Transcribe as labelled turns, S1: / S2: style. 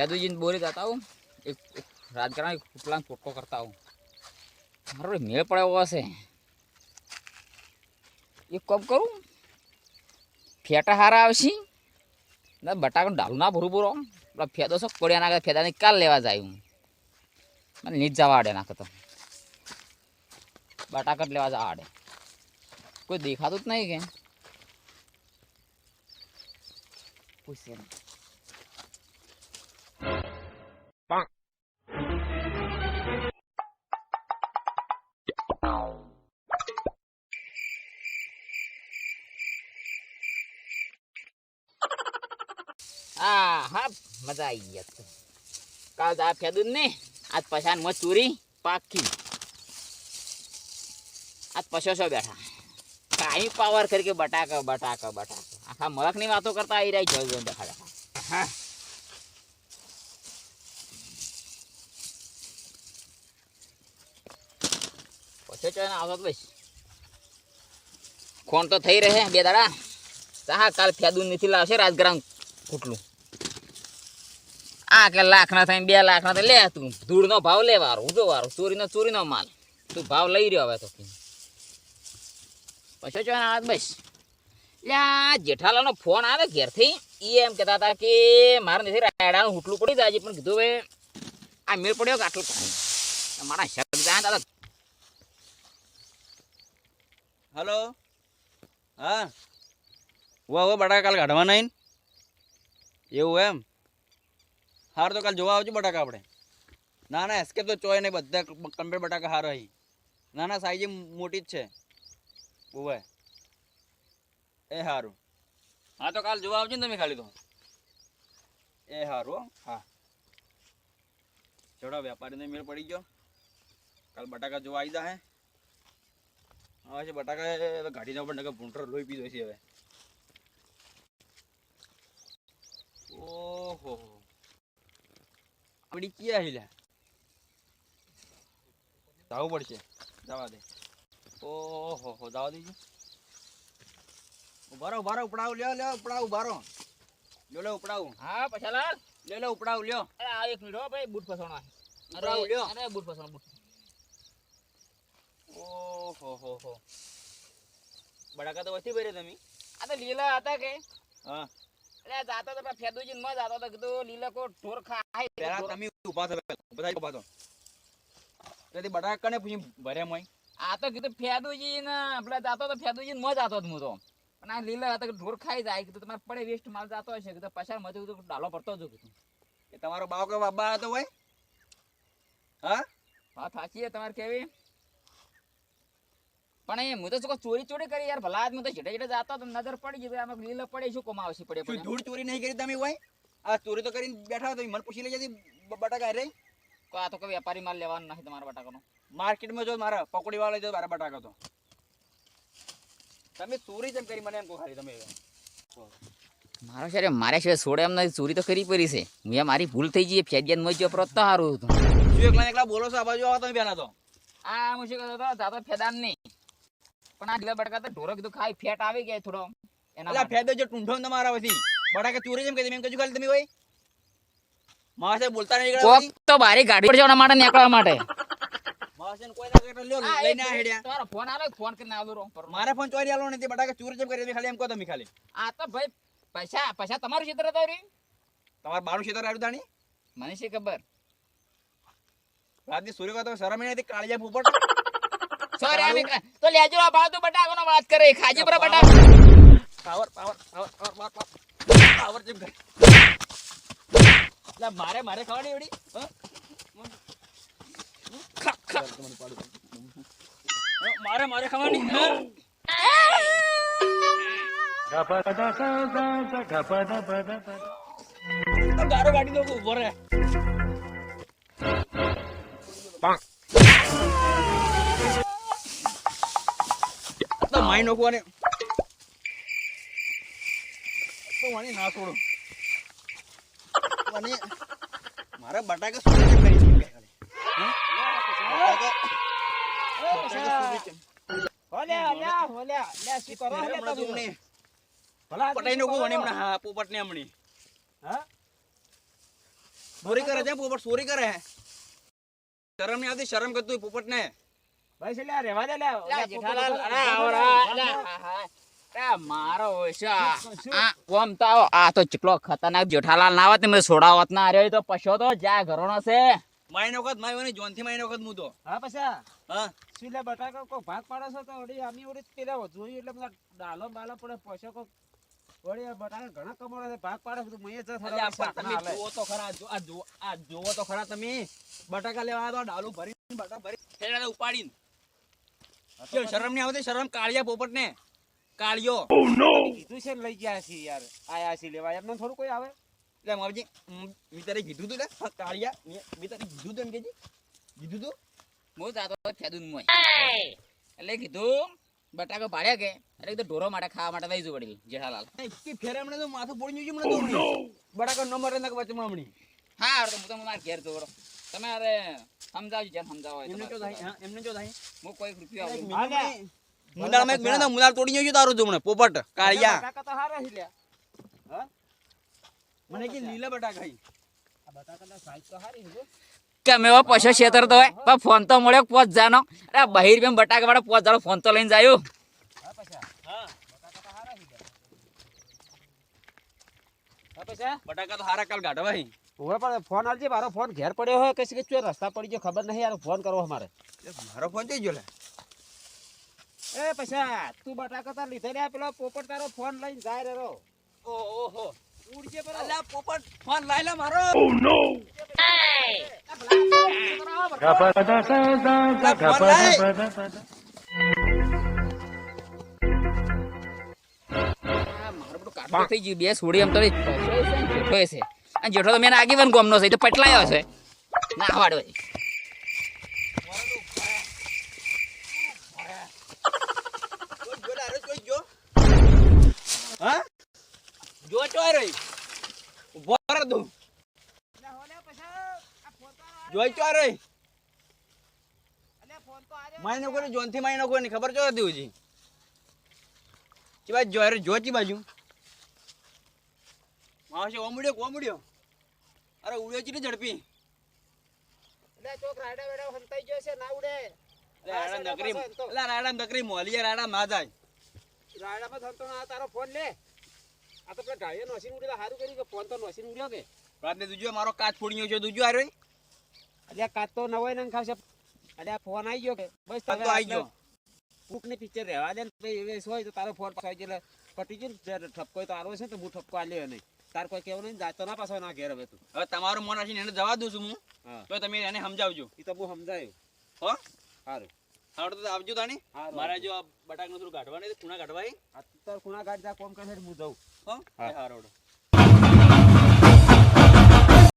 S1: ફેદુજીને બોરી જતા આવું એક એક રાજકારણ એક ઉપલાન પોટકો કરતા આવું મારો મેળ પડે એવો હશે એક કોમ કરું ફેટા હારા આવશે ના બટાકા ડાલું ના ભરું પૂરો પેલા ફેદો છો પડ્યા નાખે ફેદાને કાલ લેવા જાય હું મને નીચ જવા આડે નાખે તો બટાકા જ લેવા જવા આડે કોઈ દેખાતું જ નહીં કે પૂછશે આ હા મજા આવી ગયા તો કાલ જા ફેદું ને, આજ પછાન મત ચોરી પાકી. આજ પછો છો બેઠા. કાંઈ પાવર કરી કે બટાકા બટાકા બટાકા. આખા મળકની વાતો કરતા આવી રહી જોઈ જોઈને દેખા દેખા હા. પછી ચોઈને આવતો તો બસ ખોણ તો થઈ રહે, બે દાડા. હા કાલ ફેદું નથી લાવશે રાજગ્રામ ખૂટલું આ કે લાખ ના થાય બે લાખ ના થાય લે તું. ધૂળ નો ભાવ લે વારો ઉજો વારો, ચોરીનો ચોરીનો માલ. તું ભાવ લઈ રહ્યો હવે તો પછી જો આ બસ. લ્યા જેઠાલાલનો ફોન આવે ઘેરથી એ એમ કહેતા હતા કે મારે નથી રાયડાનું હુટલું પડી જાય પણ કીધું હવે આ મેળ પડ્યો કે આટલું મારા શબ્દ જાય દાદા.
S2: હલો? હા? ઉવા ઉવા બટાકા કાલ કાઢવા નહીં એવું એમ? હાર તો કાલ જોવા આવજો બટાકા આપણે. ના ના એસ્કેપ તો ચોય નહીં, બધા કમ્પ્લેટ બટાકા હાર અહીં ના ના સાઈઝ મોટી જ છે. બુવે એ સારું હા, તો કાલ જોવા આવજો ને તમે ખાલી તો. એ સારું હો. ચડો વેપારીને મેળ પડી ગયો. કાલ બટાકા જોવા આવી જા હે હવે છે, બટાકા ગાડી ના પણ ભૂંટર લોહી પીધો છે હવે ઓહો આપડી ક્યાં હિલ્યા જવું પડશે. જવા દે. ઓહો હો જવા દેજો. ઉભારો ઉભારો ઉપડાવ લ્યો લ્યો ઉપડાવ ઉભારો લ્યો લ્યો ઉપડાવ.
S1: હા પછાલાલ
S2: લ્યો લ્યો ઉપડાવ લ્યો.
S1: અરે આ એક મિનિટ હો ભાઈ બૂટ ફસવાનો
S2: ઉપડાવ લ્યો.
S1: અરે બૂટ ફસવાનો બૂટ.
S2: ઓહો હો હો. બડાકા તો વસ્તી ભરે તમે.
S1: આ તો લીલા હતા કે?
S2: હા.
S1: અરે જાતો તો ફેદુજી માં જાતો તો કીધું લીલા ઢોર ખાય.
S2: પેલા તમે ઊભા થો બધા ઊભા થો તેથી બટાકા કને પૂછી ભરે મોય?
S1: આ તો કીધું ફેદુજી ને પેલા જાતો તો ફેદુજી માં જાતો હું તો. પણ આ લીલા હતા કે ઢોર ખાઈ જાય કીધું તમારે પડે વેસ્ટ માલ જાતો હશે. કીધું પછાડ મજુ કીધું ડાલો પડતો જ કીધું.
S2: એ તમારો બાવ કે બાબા હતો હોય? હા?
S1: હા સાચી તમારે કેવી? પણ એ હું તો શું ચોરી ચોરી કરી યાર ભલા આદમી તો જેટે જેટે જતો તો નજર પડી ગઈ આમાં લીલા પડે શું કમાવશે પડે
S2: શું ધૂળ ચોરી નહીં કરી તમે હોય આ ચોરી તો કરીને બેઠા તો મને પૂછી લઈ જતી બટાકા રે
S1: આ તો કોઈ વેપારી માલ લેવાનો નથી તમારા બટાકાનો.
S2: માર્કેટમાં જો મારા પકોડી વાળો જો મારા બટાકા તો. તમે ચોરી જેમ કરી મને એમ કહો ખાલી તમે.
S1: મારો છે મારે છે છોડે એમ નથી ચોરી તો કરી પડી છે. હું મારી ભૂલ થઈ જઈએ ફેજિયાન મજો પર તો સારું હતું.
S2: એકલા એકલા બોલો છો આ બાજુ આવો તમે પહેલા તો.
S1: આ હું શું કહેતો હતો જાતો ફેદાન નહીં. પણ આ લીલા બટકા તો ઢોરો કીધું ખાઈ ફેટ આવી ગયા થોડો. એના
S2: ફેદો જે ટૂંઢો તમારા પછી. બટાકા ચોરી જેમ કે એમ કહેજો ખાલી તમે ભાઈ માસે બોલતા નહીં
S1: કોક તો બારી ગાડી પર જવાના માટે નીકળવા માટે.
S2: મારા કોઈ ના કહેતા લ્યો લઈને આ હેડ્યા.
S1: તારો ફોન આલો ફોન કરીને આવતો રો પર
S2: મારે ફોન ચોરી આલો નથી બટાકા ચોરી જેમ કરી તમે ખાલી એમ કહો તમે ખાલી.
S1: આ તો ભાઈ પૈસા પૈસા તમારું ક્ષેત્ર હતો રી
S2: તમારું બારું ક્ષેત્ર આવ્યું તાણી?
S1: મને શી ખબર?
S2: રાતની કરતો શરમ નહીં હતી કાળિયા પોપટ
S1: સોરી અમે તો લેજો આ ભાવ તો બટાકાનો વાત કરે ખાજી પર બટાકા
S2: power power power power power power જેમ કરે એટલે મારે મારે ખાવાની એવડી હા? ખા, ખા. હા, મારે મારે ખાવાની હા? તો ગારો કાઢી દો ઊભો રહે માઈ નોખું અને મને ના છોડો? મને મારા બટાકા સુધી કરી છે બટાકા સુરી
S1: કરો
S2: અને પોપટ ને પોપટ શરમ નહીં આવતી શરમ કરતું પોપટ ને
S3: ભાઈ છે લે દે
S1: જેઠાલાલ, અલા, આવરા, અલા, હા, હા. અલા, મારો ઓછા. આ, તો આવો. આ તો ચેટલો ખતરનાક જેઠાલાલ ના આવત ને મેં છોડાવત ના રહ્યો તો પછો તો જ્યાં ઘરોનો છે.
S2: માઈને વખત માયો જોનથી માઈને વખત હું
S3: હા પછી?
S2: હા.
S3: શું લે બટાકા કો ભાગ પાડો છો તો ઓડી આમી ઓડી પેલા જોયું એટલે બધા ડાલો બાલો પડે પછો કો ઓડી આ બટાકા ઘણા કમાડે છે ભાગ પાડે છે તો મય જ
S2: તમે જુઓ તો ખરા જો- આ જુઓ- આ જુઓ તો ખરા તમે. બટાકા લેવા તો ડાલો ભરી બટાકા ભરી ઉપાડીને. કેવું શરમ નહીં આવતી? શરમ કાળિયા પોપટ ને કાળિયો
S3: કીધું છે લઈ ગયા છે યાર. આયા છે લેવા. એમને થોડું કોઈ આવે?
S2: એટલે માવજી મ- મેં તારે કીધું તું લે કાળિયા. મેં મેં તારે કીધું તું એમ કેજી. કીધું તું?
S1: હું જાતો ફેદુન મોય. એટલે કીધું બટાકો ભાડ્યા કે? અરે તો ઢોરો માટે ખાવા માટે લઈ જવું વડીલ જેઠાલાલ.
S2: કે ફેરે હમણાં તો માથું પડી ગયું મને તો બટાકો બટાકા ન મરે વચ્ચે હમણાં.
S1: હા તો હું તો મારા ઘેર જોડો તમે અરે સમજાવજો જેમ સમજાવો
S2: એમને. જો થાય એમને જો થાય
S1: હું કોઈ રૂપિયો
S2: એક
S1: આપું.
S3: હા, લે.
S2: મુંડાળમાં એક મેળે મુંડાળ તોડી ગયો તારો તું મને પોપટ કાળિયા
S3: બટાકા તો હારા હી લે હા
S2: મને કે લીલા બટાકા હી
S3: આ બટાકાના સાઈઝ તો હારી હી જો.
S1: કે અમે એવા હોય પણ ફોન તો મળ્યો પોચ જાનો અરે બહિર બેમ બટાકા વાળા પોચ જાનો ફોન તો લઈને જાયો
S3: હા પછી
S2: હા
S3: બટાકા તો હારા છે લે. હા પછી
S2: બટાકા તો હારા કાલ ગાઢવા હી.
S3: ઓવે પણ ફોન આલજે મારો ફોન ઘેર પડ્યો હોય કઈ કે ચોય રસ્તા પડી ગયો ખબર નહીં યાર ફોન કરવો અમારે.
S2: મારો ફોન જઈ ગયો લે.
S3: એ પૈસા તું બટાકા તાર લીધે લે પેલો પોપટ તારો ફોન લઈને જાય રે રો
S2: ઓહો.
S3: ઉડજે પર
S2: અલ્યા પોપટ ફોન લઈ લે મારો. ઓ
S1: નો મારું બધું કાઢવું થઈ ગયું બે છોડી એમ તો છે. અને જેઠો તો મેં આગેવાન ગોમનો છે તો પટલાયો છે. ના વાડો
S2: જોઈ જો રહી માઈને કોઈ જોનથી કોઈ નહીં ખબર ચો હતી છે ચી બાજુ ચી બાજુ. માવશે ઓમડ્યો કોમડ્યો અરે ઉડ્યો ને ઝડપી. અરે રાડા નકરી એટલે રાડા નકરી મોલીએ રાડા ના જાય.
S3: તારો ફોન લે. આ તો પેલા ઢાળીએ નોસીને ઉડેલા સારું કર્યું કે ફોન તો નોસીને ઉડ્યો કે?
S2: રાતને દુજો મારો કાચ ફોડી ગયો છે દુજો આ રહ્યો
S3: અલ્યા કાચ તો નવાઈ ને ખાશે. અલ્યા ફોન આવી ગયો કે? બસ
S2: તો આઈ ગયો.
S3: બુક ને પિક્ચર રહેવા દે ને એ હોય તો તારો ફોન પાછો આવી ગયો એટલે પટી ગયો ને ઠપકો તો આરો છે તો હું ઠપકો આલ્યો નહીં તાર કોઈ કેવું નહીં જાતો ના પાછો ના ઘેર હવે તું.
S2: હવે તમારું મન રાખીને એને જવા દઉં છું હું. તો તમે એને સમજાવજો.
S3: એ તો હું સમજાયું.
S2: હો?
S3: સારું
S2: હાડો તો આવજો તાણી. મારે જો બટાકનું થોડું કાઢવા નહીં ખૂણા કાઢવા
S3: આ ખૂણા જા કોમ કરે હું જઉં. હો.
S2: હારોડો